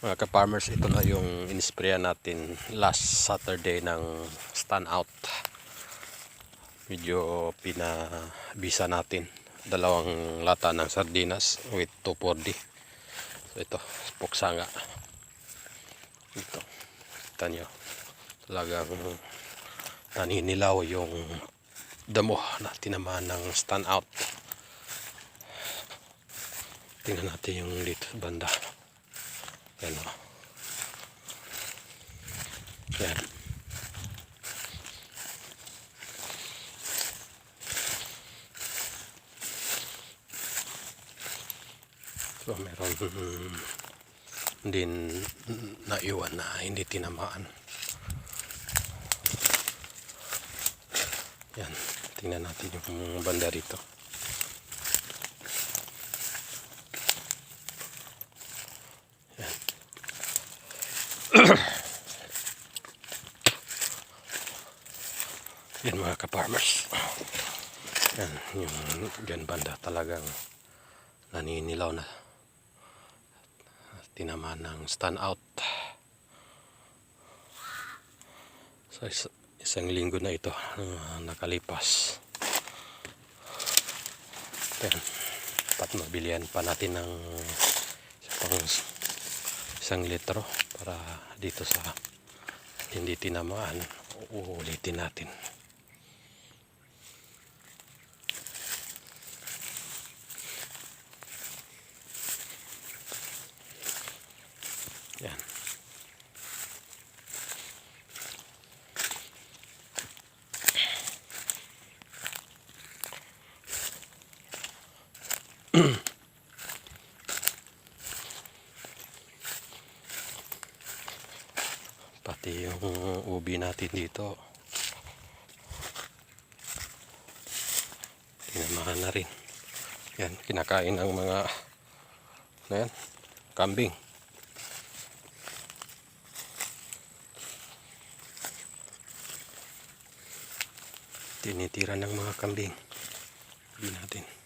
Mga ka-farmers, ito na yung inisprayan natin last Saturday ng stand out. Medyo pinabisa natin. Dalawang lata ng sardinas with 240. So ito, puksanga. Ito. Kita nyo. Talagang naninilaw yung damo na tinamaan ng stand out. Tingnan natin yung dito banda. Yan o. Yan. So meron din naiwan na hindi tinamaan. Yan. Tingnan natin yung banda rito. Yan mga ka-farmers. Yan, yung dyan banda talagang naninilaw na. Tinaman ng stand out. Sa is- isang linggo na ito uh, nakalipas. Yan. Dapat mabilihan pa natin ng isa pang isang litro para dito sa hindi tinamaan uulitin natin. Yan. Pati yung ubi natin dito. Tinamahan na rin. Yan, kinakain ng mga ano yan, kambing. Tinitira ng mga kambing. Ubi natin.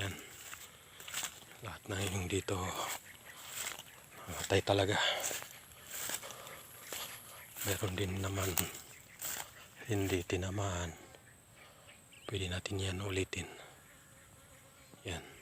Yan. Lahat na yung dito matay talaga. Meron din naman hindi tinamaan. Pwede natin yan ulitin. Yan.